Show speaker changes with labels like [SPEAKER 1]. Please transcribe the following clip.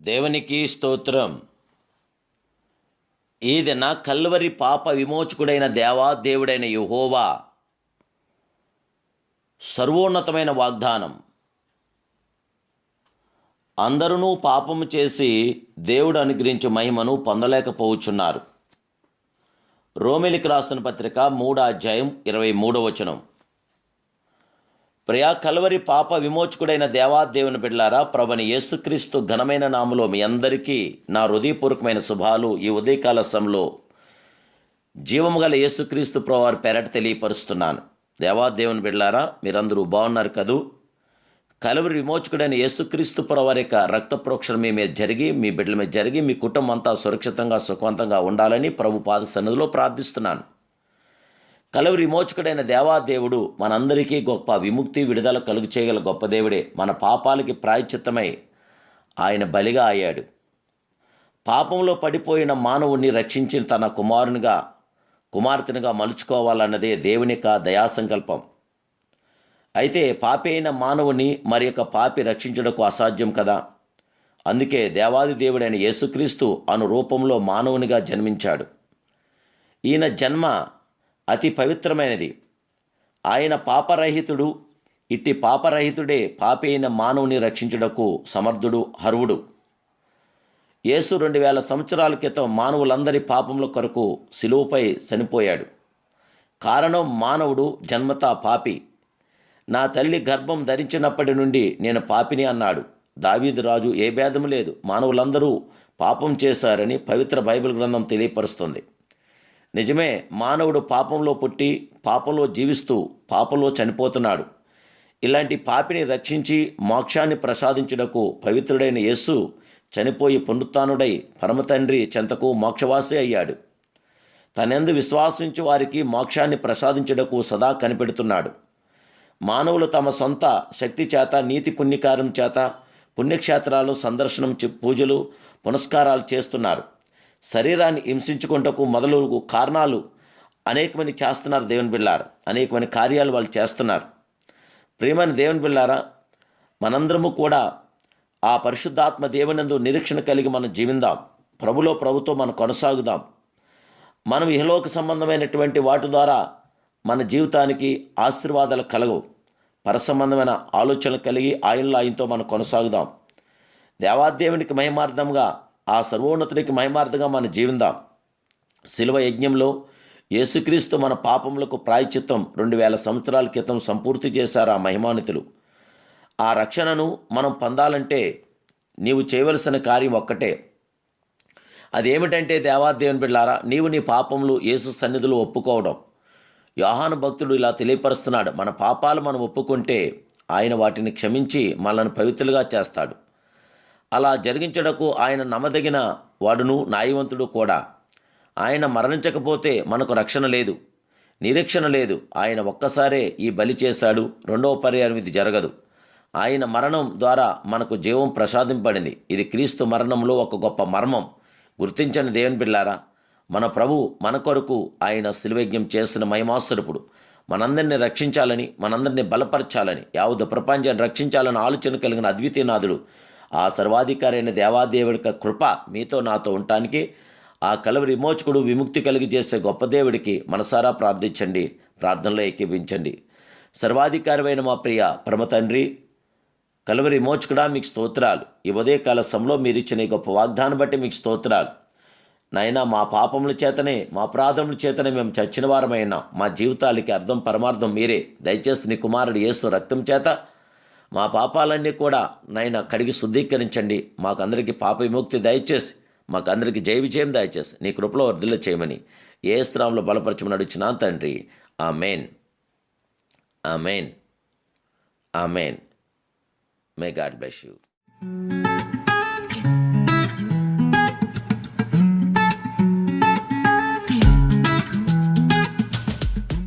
[SPEAKER 1] దేవునికి స్తోత్రం. ఈ కల్వరి పాప విమోచకుడైన దేవా దేవుడైన యుహోవా. సర్వోన్నతమైన వాగ్దానం. అందరూ పాపము చేసి దేవుడు అనుగ్రహించే మహిమను పొందలేకపోవచ్చున్నారు. రోమిలికి రాసిన పత్రిక మూడు అధ్యాయం ఇరవై మూడో వచనం. ప్రియా కలవరి పాప విమోచకుడైన దేవాదేవుని బిడ్లారా ప్రభుని యేసుక్రీస్తు ఘనమైన నామలో మీ అందరికీ నా హృదయపూర్వకమైన శుభాలు. ఈ ఉదయకాల సమయంలో జీవము గల యేసుక్రీస్తు ప్రవారి పెరట తెలియపరుస్తున్నాను. దేవాదేవుని బిడ్లారా మీరందరూ బాగున్నారు కదూ? కలవరి విమోచకుడైన యేసుక్రీస్తు ప్రవారి యొక్క రక్త ప్రోక్షణ మీ మీద జరిగి మీ బిడ్డల మీద జరిగి మీ కుటుంబం అంతా సురక్షితంగా సుఖవంతంగా ఉండాలని ప్రభు పాద సన్నిధిలో ప్రార్థిస్తున్నాను. కలవరి విమోచకుడైన దేవాదేవుడు మనందరికీ గొప్ప విముక్తి విడుదల కలుగు చేయగల గొప్ప దేవుడే. మన పాపాలకి ప్రాయచిత్తమై ఆయన బలిగా అయ్యాడు. పాపంలో పడిపోయిన మానవుణ్ణి రక్షించిన తన కుమారునిగా కుమార్తెనుగా మలుచుకోవాలన్నదే దేవుని యొక్క దయాసంకల్పం. అయితే పాపి అయిన మానవుని మరి యొక్క పాపి రక్షించుటకు అసాధ్యం కదా? అందుకే దేవాది దేవుడైన యేసుక్రీస్తు అను రూపంలో మానవునిగా జన్మించాడు. ఈయన జన్మ అతి పవిత్రమైనది. ఆయన పాపరహితుడు ఇట్టి పాపరహితుడే పాపి అయిన మానవుని రక్షించుటకు సమర్థుడు హర్వుడు. యేసు రెండు వేల సంవత్సరాల క్రితం మానవులందరి పాపముల కొరకు సిలువుపై చనిపోయాడు. కారణం మానవుడు జన్మతా పాపి. నా తల్లి గర్భం ధరించినప్పటి నుండి నేను పాపిని అన్నాడు. దావీదు రాజు ఏ భేదము లేదు. మానవులందరూ పాపం చేశారని పవిత్ర బైబిల్ గ్రంథం తెలియపరుస్తుంది. నిజమే మానవుడు పాపంలో పుట్టి పాపంలో జీవిస్తూ పాపంలో చనిపోతున్నాడు. ఇలాంటి పాపిని రక్షించి మోక్షాన్ని ప్రసాదించుటకు పవిత్రుడైన యేసు చనిపోయి పునరుత్నుడై పరమతండ్రి చెంతకు మోక్షవాసి అయ్యాడు. తనెందు విశ్వాసించు వారికి మోక్షాన్ని ప్రసాదించుటకు సదా కనిపెడుతున్నాడు. మానవులు తమ సొంత శక్తి చేత నీతి పుణ్యకారం చేత పుణ్యక్షేత్రాలు సందర్శనం పూజలు పునస్కారాలు చేస్తున్నారు. శరీరాన్ని హింసించుకుంటకు మొదలు కారణాలు అనేకమంది చేస్తున్నారు దేవుని బిళ్ళారు? అనేకమైన కార్యాలు వాళ్ళు చేస్తున్నారు. ప్రేమని దేవుని బిళ్ళారా మనందరము కూడా ఆ పరిశుద్ధాత్మ దేవునందు నిరీక్షణ కలిగి మనం జీవిందాం. ప్రభులో ప్రభుతో మనం కొనసాగుదాం. మనం ఇహలోక సంబంధమైనటువంటి వాటి ద్వారా మన జీవితానికి ఆశీర్వాదాలు కలగవు. పరసంబంధమైన ఆలోచనలు కలిగి ఆయనలో ఆయనతో మనం కొనసాగుదాం. దేవాదేవునికి మహిమార్థంగా ఆ సర్వోన్నతునికి మహిమార్థంగా మనం జీవిందాం. శిలువ యజ్ఞంలో యేసుక్రీస్తు మన పాపములకు ప్రాయచిత్తం రెండు వేల సంవత్సరాల క్రితం సంపూర్తి చేశారు ఆ మహిమానితులు. ఆ రక్షణను మనం పొందాలంటే నీవు చేయవలసిన కార్యం ఒక్కటే. అదేమిటంటే దేవాదేవుని బిళ్ళారా నీవు నీ పాపములు యేసు సన్నిధిలో ఒప్పుకోవడం. యోహాను భక్తుడు ఇలా తెలియపరుస్తున్నాడు మన పాపాలు మనం ఒప్పుకుంటే ఆయన వాటిని క్షమించి మనల్ని పవిత్రులుగా చేస్తాడు. అలా జరిగించడకు ఆయన నమ్మదగిన వాడును న్యాయవంతుడు కూడా. ఆయన మరణించకపోతే మనకు రక్షణ లేదు నిరీక్షణ లేదు. ఆయన ఒక్కసారే ఈ బలి చేశాడు రెండవ పర్యాయం ఇది జరగదు. ఆయన మరణం ద్వారా మనకు జీవం ప్రసాదింపడింది ఇది క్రీస్తు మరణంలో ఒక గొప్ప మర్మం. గుర్తించని దేవుని బిళ్ళారా మన ప్రభు మన కొరకు ఆయన శిలువజ్ఞం చేసిన మహిమాస్వరూపుడు మనందరిని రక్షించాలని మనందరిని బలపరచాలని యావద ప్రపంచాన్ని రక్షించాలని ఆలోచన కలిగిన అద్వితీయనాథుడు ఆ సర్వాధికారి అయిన దేవాదేవుడి యొక్క కృప మీతో నాతో ఉండటానికి ఆ కలవ విమోచకుడు విముక్తి కలిగి చేసే గొప్ప దేవుడికి మనసారా ప్రార్థించండి ప్రార్థనలో ఏకీపించండి సర్వాధికారమైన మా ప్రియ పరమ తండ్రి కలవరి మోచుకుడా మీకు స్తోత్రాలు. ఈ ఉదయకాల సమలో మీరు ఇచ్చిన గొప్ప వాగ్దానం బట్టి మీకు స్తోత్రాలు. నాయనా మా పాపముల చేతనే మా అపరాధముల చేతనే మేము చచ్చిన వారమైనా మా జీవితాలకి అర్థం పరమార్థం మీరే. దయచేసి నీ కుమారుడు యేసు రక్తం చేత మా పాపాలన్నీ కూడా నాయన కడిగి శుద్ధీకరించండి. మాకు అందరికీ పాప విముక్తి దయచేసి మాకు అందరికీ జయ విజయం దయచేసి నీ కృపలో వర్ధిల్ల చేయమని ఏ స్త్రాంలో బలపరచమని అడుగుచున్నా తండ్రి. ఆ మెయిన్ ఆ మెయిన్ ఆ మెయిన్ మే గాడ్ బ్లెస్ యూ